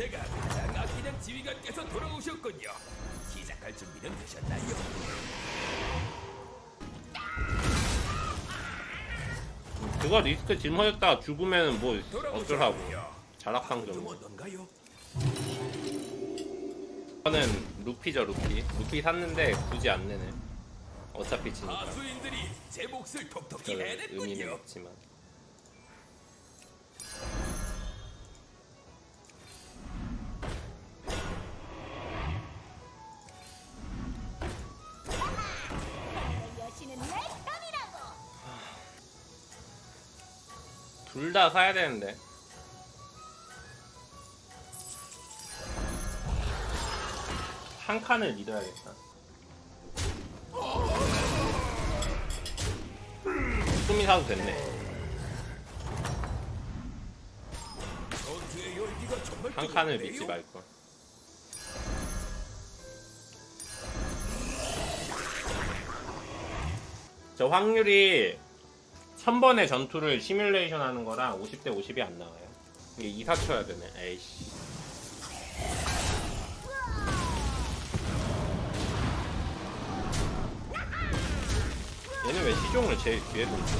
제가 가장 아끼는 지휘관께서 돌아오셨군요. 시작할 준비는 되셨나요? 그거 리스크 짊어졌다가 죽으면 뭐 어쩌라고. 자락상 좀 정도 어떤가요? 이거는 루피죠 루피 루피 샀는데 굳이 안 내네 어차피 지니까 하수인들이 제 몫을 톡톡히 별 의미는 해냈군요. 없지만 둘 다 사야 되는데. 한 칸을 믿어야겠다. 숨이 사도 됐네. 한 칸을? 믿지 말걸. 저 확률이 1000번의 전투를 시뮬레이션 하는 거랑 50대 50이 안 나와요. 이게 이사 쳐야 되네. 에이씨. 얘는 왜 시종을 제일 뒤에 두지?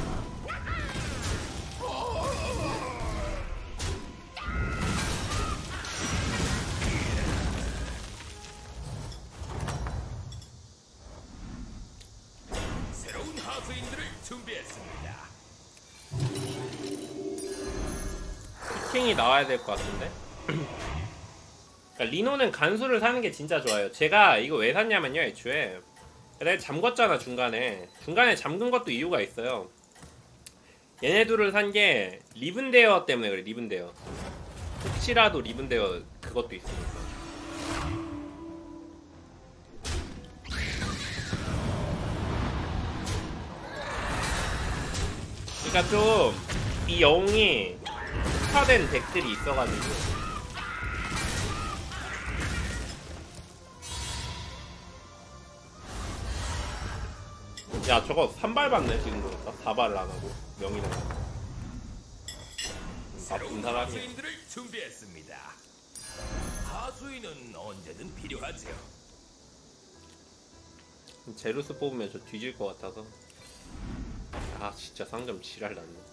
피킹이 나와야 될 것 같은데? 그러니까 리노는 간수를 사는 게 진짜 좋아요. 제가 이거 왜 샀냐면요, 애초에. 내가 잠궜잖아, 중간에. 중간에 잠근 것도 이유가 있어요. 얘네 둘을 산 게 리븐데어 때문에 그래, 리븐데어. 혹시라도 리븐데어 그것도 있으니까. 그러니까 좀 이 영웅이 특화된 덱들이 있어가지고. 야 저거 3발 받네 지금 보니까. 4발을 안 하고 명이는 새로운 나쁜 사람이야 하수인들을 준비했습니다. 하수인은 언제든 필요하죠. 제루스 뽑으면 저 뒤질 것 같아서. 아 진짜 상점 지랄 났네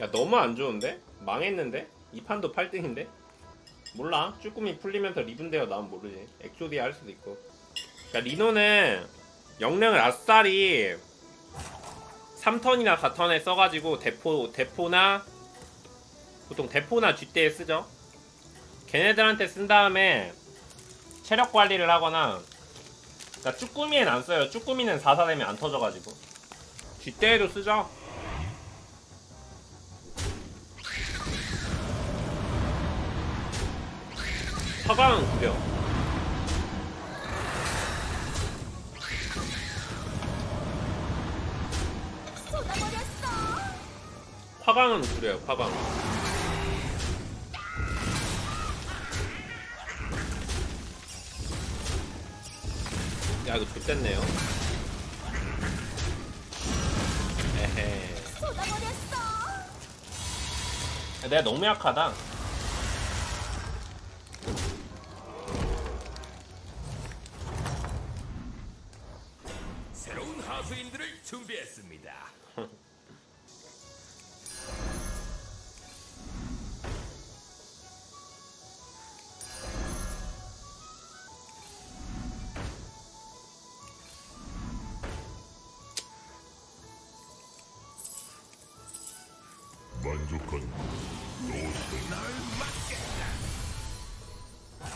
야 너무 안 좋은데? 망했는데? 이 판도 8등인데? 몰라 쭈꾸미 풀리면서 리븐데어 나면 모르지 엑소디아 할 수도 있고 야 리노는 영령을 아싸리 3턴이나 4턴에 써가지고 대포, 대포나 보통 대포나 쥐대에 쓰죠 걔네들한테 쓴 다음에 체력 관리를 하거나 그러니까 쭈꾸미엔 안 써요. 쭈꾸미는 4사 되면 안 터져가지고 쥐대에도 쓰죠. 화강은 구려. 쏟아버렸어. 화강은 구려요. 화강. 야 이거 좋댔네요. 에헤. 쏟아버렸어. 야, 내가 너무 약하다. 만족한 널 막겠다.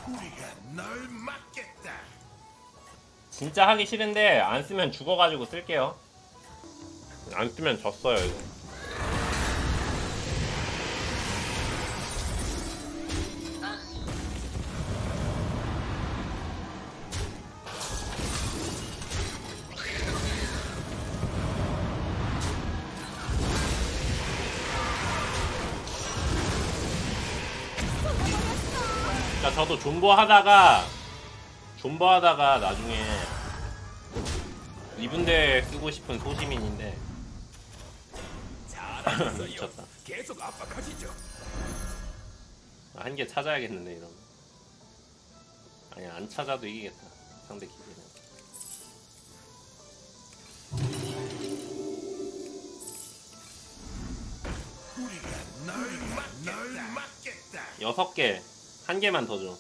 우리가 널 막겠다. 진짜 하기 싫은데 안 쓰면 죽어가지고 쓸게요. 안 쓰면 졌어요 이거. 그러니까 저도 존버 하다가 존버 하다가 나중에 리븐데 쓰고 싶은 소시민인데. 미쳤다. 계속 압박하시죠. 한 개 찾아야겠는데 이러면 아니 안 찾아도 이기겠다 상대 기지는 여섯 개 한 개만 더 줘.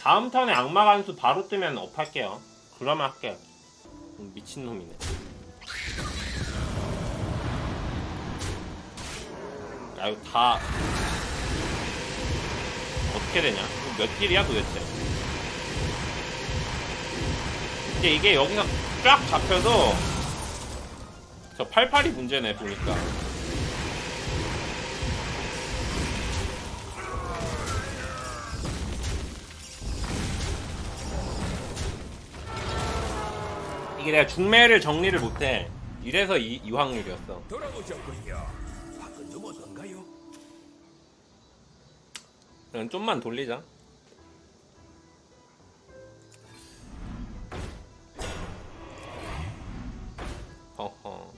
다음 턴에 악마 간수 바로 뜨면 업할게요. 그러면 할게요. 음, 미친놈이네. 야 이거 다 어떻게 되냐? 몇 딜이야 도대체? 근데 이게 여기서 쫙 잡혀도 저 88이 문제네 보니까 이게 내가 중매를 정리를 못해 이래서 이, 이 확률이었어 돌아오셨군요. 밖은 좀 어떤가요? 그냥 좀만 돌리자. 허허.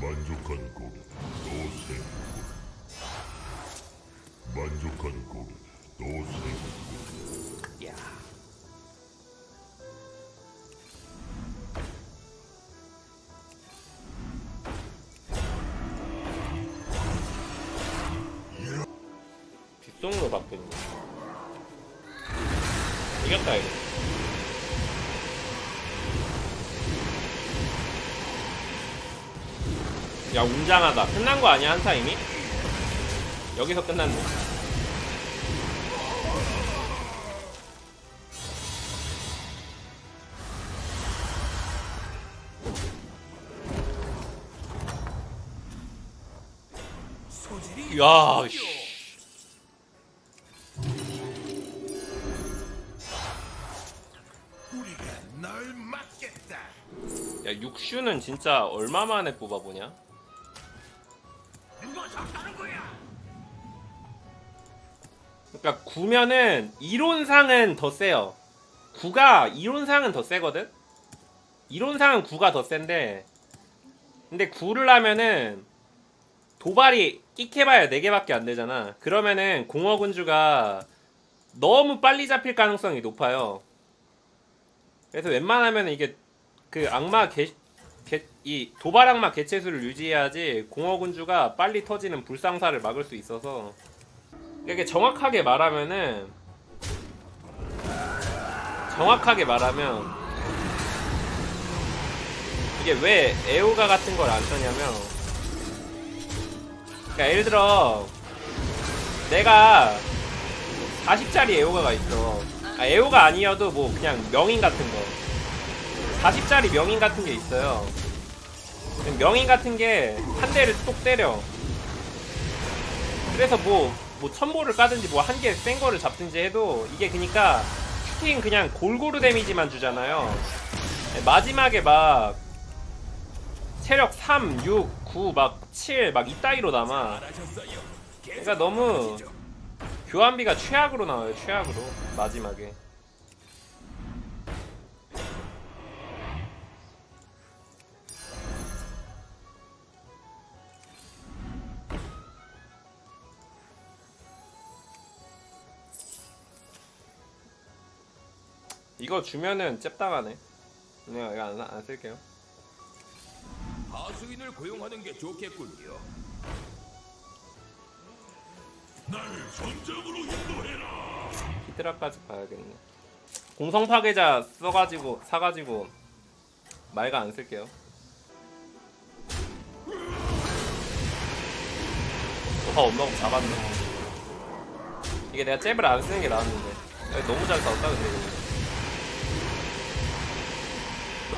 만족한 고기 또 세우고 만족한 고기 또세 뒷손으로 바뀌는 거. 이겼다 이거. 야 웅장하다. 끝난 거 아니야 한 타임이? 여기서 끝났네. 야, 씨. 육슈는 진짜 얼마 만에 뽑아보냐? 그러니까 9면은 이론상은 더 세요. 9가 이론상은 더 세거든? 이론상은 9가 더 센데 근데 9를 하면은 도발이 끽해봐야 4개밖에 안 되잖아. 그러면은 공허군주가 너무 빨리 잡힐 가능성이 높아요. 그래서 웬만하면 이게 그 악마 개, 개, 이 도발 악마 개체수를 유지해야지 공허군주가 빨리 터지는 불상사를 막을 수 있어서. 이게 정확하게 말하면은 정확하게 말하면 이게 왜 에오가 같은 걸 안 쓰냐면 그러니까 예를 들어 내가 40짜리 에오가가 있어. 아, 에오가 아니어도 뭐 그냥 명인 같은 거 40짜리 명인 같은 게 있어요 명인 같은 게 한 대를 똑 때려 그래서 뭐, 뭐 천보를 까든지 뭐 한 개 센 거를 잡든지 해도 이게 그니까 슈팅 그냥 골고루 데미지만 주잖아요. 마지막에 막 체력 3, 6, 9, 막 7, 막 이따위로 남아. 그러니까 너무. 교환비가 최악으로 나와요, 최악으로. 마지막에. 이거 주면은 잽당하네. 그냥 이거 안, 안 쓸게요. 하수인을 고용하는 게 좋겠군요. 히드라까지 봐야겠네. 공성 파괴자 써가지고 사가지고 말가 안 쓸게요. 와 엄마가 잡았네. 이게 내가 잽을 안 쓰는 게 나았는데 야, 너무 잘 싸웠다 근데 이거.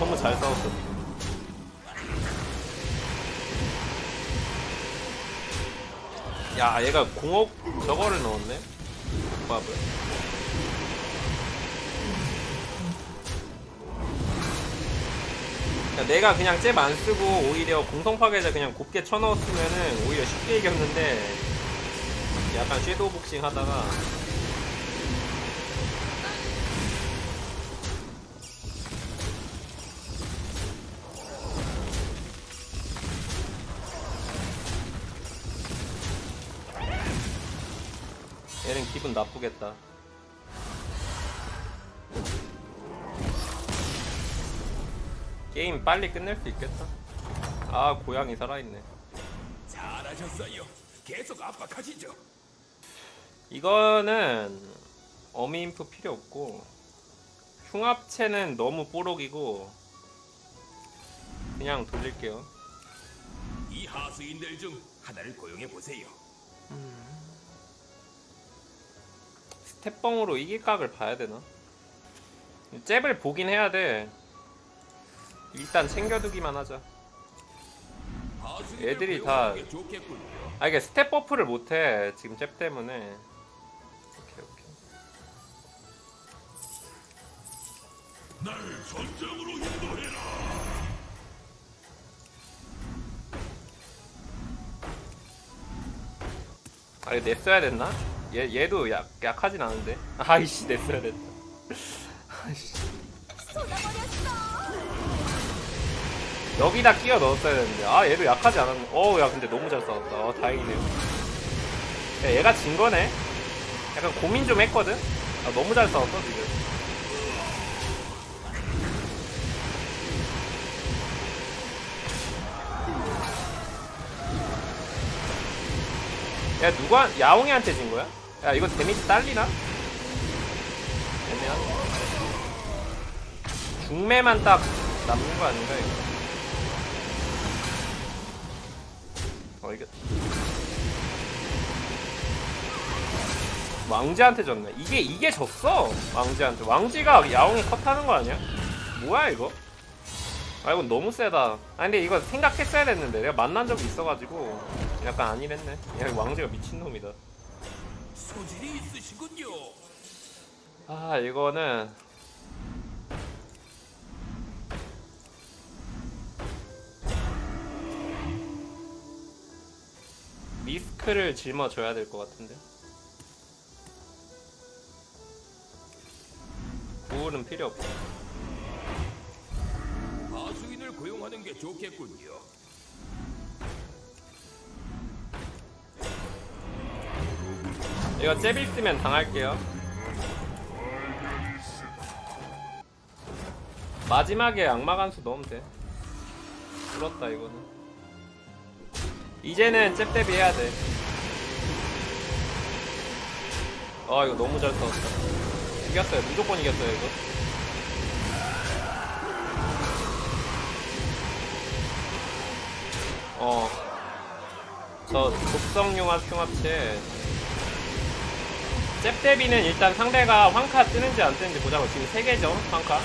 너무 잘 싸웠어. 야 얘가 공업 저거를 넣었네. 밥을. 그러니까 내가 그냥 잽 안 쓰고 오히려 공성 파괴자 그냥 곱게 쳐넣었으면은 오히려 쉽게 이겼는데 약간 섀도우 복싱 하다가 얘는 기분 나쁘겠다. 게임 빨리 끝낼 수 있겠다. 아 고양이 살아있네. 잘하셨어요. 계속 압박하시죠. 이거는 어미인프 필요 없고 흉합체는 너무 뽀록이고 그냥 돌릴게요. 이 하수인들 중 하나를 고용해 보세요. 스 텝뻥으로 이길 각을 봐야 되나? 잽을 보긴 해야 돼. 일단 챙겨두기만 하자. 애들이 다-. 아 이게 스텝 버프를 못해 지금 잽 때문에. 오케이 오케이. 아 이거 냈어야 됐나? 얘 얘도 약 약하진 않은데. 아이씨 냈어야 됐다. 아이씨. 여기다 끼워 넣었어야 되는데 아 얘도 약하지 않았네 어우 야 근데 너무 잘 싸웠다 어 다행이네요 야, 얘가 진 거네 약간 고민 좀 했거든 아, 너무 잘 싸웠어 지금 야 누가 야옹이한테 진 거야? 야 이거 데미지 딸리나? 애매한 중매만 딱 남는 거 아닌가 이거? 어 이게 왕지한테 졌네. 이게 이게 졌어? 왕지한테. 왕지가 야옹이 컷하는 거 아니야? 뭐야 이거? 아 이건 너무 세다. 아 근데 이거 생각했어야 됐는데 내가 만난 적이 있어가지고 약간 아니랬네. 야 왕지가 미친놈이다 소질이 있으시군요. 아 이거는 리스크를 짊어져야 될 것 같은데 보울은 필요 없고 하수인을 고용하는 게 좋겠군요. 이거 잽 있으면 당할게요. 마지막에 악마 간수 넣으면 돼. 불었다 이거는. 이제는 잽 대비 해야 돼. 아, 이거 너무 잘 싸웠다. 이겼어요. 무조건 이겼어요 이거. 어. 저 독성 융합 흉합체 잽 대비는 일단 상대가 황카 뜨는지 안 뜨는지 보자고. 지금 3개죠 황카?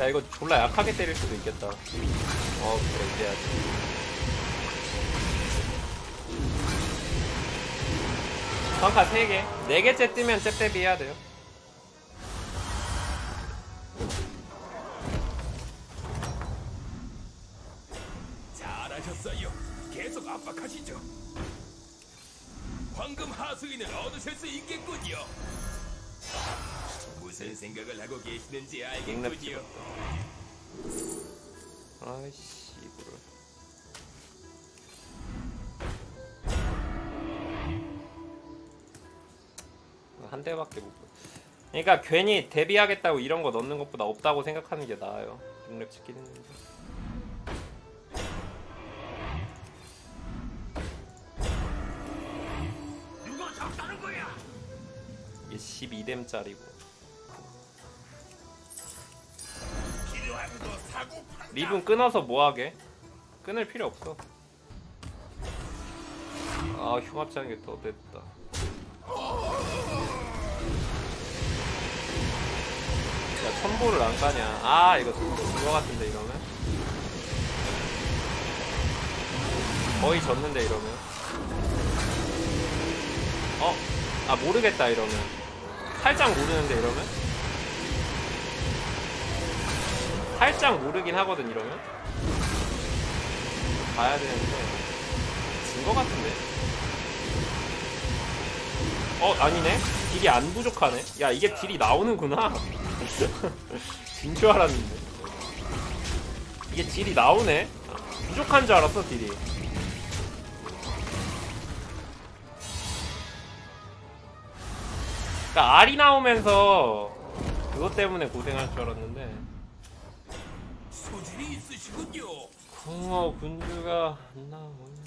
야 이거 졸라 약하게 때릴 수도 있겠다. 어 그래 이래야지 황카 3개. 4개째 뜨면 잽 대비 해야 돼요. 잘하셨어요. 계속 압박하시죠. 황금 하수인을 얻으실 수 있겠군요. 무슨 생각을 하고 계시는지 알겠군요. 아이씨 이거를 한 대밖에 못 보- 그러니까 괜히 데뷔하겠다고 이런 거 넣는 것보다 없다고 생각하는 게 나아요 6렙 찍긴 했는데 12뎀짜리고 필요하면 더 사고 판다. 립은 끊어서 뭐하게? 끊을 필요 없어 아 흉합장이 더 됐다 야 천보를 안 까냐 아 이거 그거 같은데 이러면 거의 졌는데 이러면 어? 아 모르겠다 이러면 살짝 모르는데 이러면? 살짝 모르긴 하거든 이러면? 봐야 되는데. 진 거 같은데? 어 아니네? 딜이 안 부족하네? 야 이게 딜이 나오는구나. 진 줄 알았는데. 이게 딜이 나오네? 부족한 줄 알았어 딜이 그러니까 알이 나오면서 그것 때문에 고생할 줄 알았는데. 소질이 있으시군요. 궁어 군주가 안 나오냐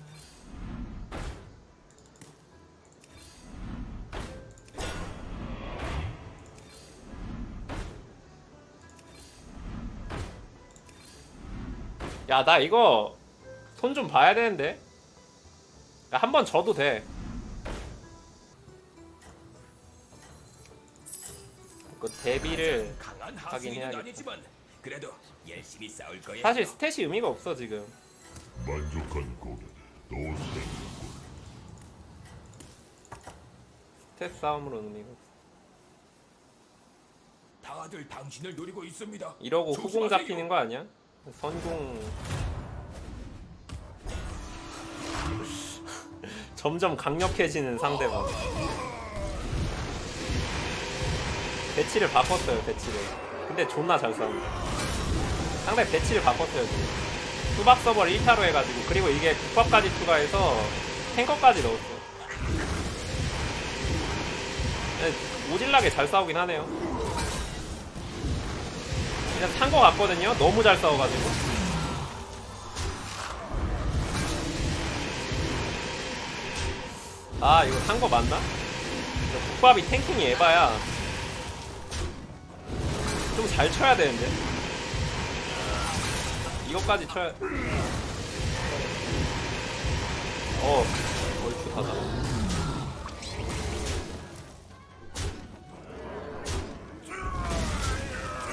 야나 이거 손 좀 봐야 되는데. 한 번 져도 돼 그 데뷔를 강한 하긴 해야겠다. 그래도 열심히 싸울 거예요. 사실 스탯이 의미가 없어 지금 만족한 고객 또. 스탯 싸움으로는 의미가 없어 다들 당신을 노리고 있습니다. 이러고 후공. 잡히는 거 아니야? 선공 점점 강력해지는 상대방 배치를 바꿨어요 배치를 근데 존나 잘 싸운다 상대 배치를 바꿨어요 지금 수박 서버를 1타로 해가지고 그리고 이게 국밥까지 추가해서 탱커까지 넣었어 네, 오질나게 잘 싸우긴 하네요 그냥 산거 같거든요. 너무 잘 싸워가지고. 아 이거 산 거 맞나? 국밥이 탱킹이 에바야. 좀 잘 쳐야 되는데. 이것까지 쳐야. 어, 얼추하다.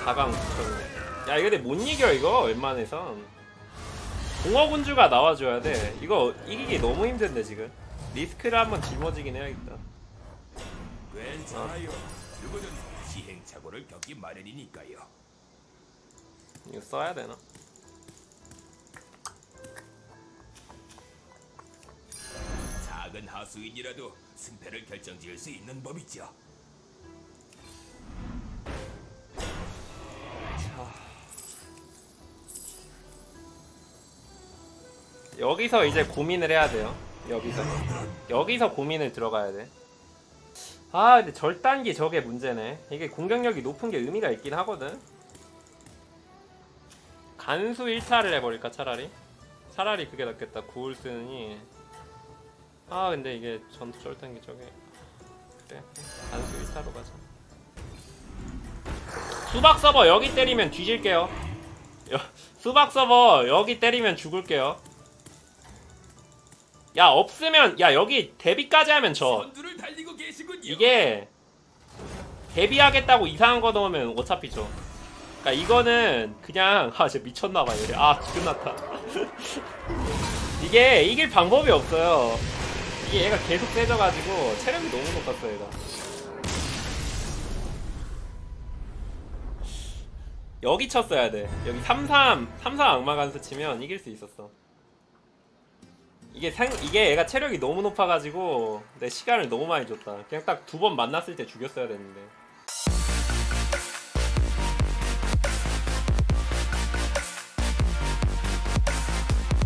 사강 야 이거 근데 못 이겨 이거 웬만해선 공허군주가 나와줘야 돼 이거 이기기 너무 힘든데 지금 리스크를 한번 짊어지긴 해야겠다 괜찮아요. 누구든 시행착오를 겪기 마련이니까요. 이거 써야 되나? 작은 하수인이라도 승패를 결정지을 수 있는 법이죠. 여기서 이제 고민을 해야 돼요 여기서 여기서 고민을 들어가야 돼 아 근데 절단기 저게 문제네. 이게 공격력이 높은 게 의미가 있긴 하거든. 간수 1타를 해버릴까 차라리? 차라리 그게 낫겠다 구울 쓰느니. 아 근데 이게 전투 절단기 저게. 그래 간수 1타로 가자. 수박 서버 여기 때리면 뒤질게요. 여, 수박 서버 여기 때리면 죽을게요 야 없으면 야 여기 데뷔까지 하면 져 선두를 달리고 계시군요. 이게 데뷔하겠다고 이상한 거 넣으면 어차피 져 그니까 이거는 그냥 아 진짜 미쳤나봐 이래. 아 끝났다 이게 이길 방법이 없어요. 이게 얘가 계속 세져가지고 체력이 너무 높았어 얘가. 여기 쳤어야 돼. 여기 33 33 악마 간수 치면 이길 수 있었어 이게 생, 이게 얘가 체력이 너무 높아가지고 내 시간을 너무 많이 줬다. 그냥 딱 두 번 만났을 때 죽였어야 됐는데.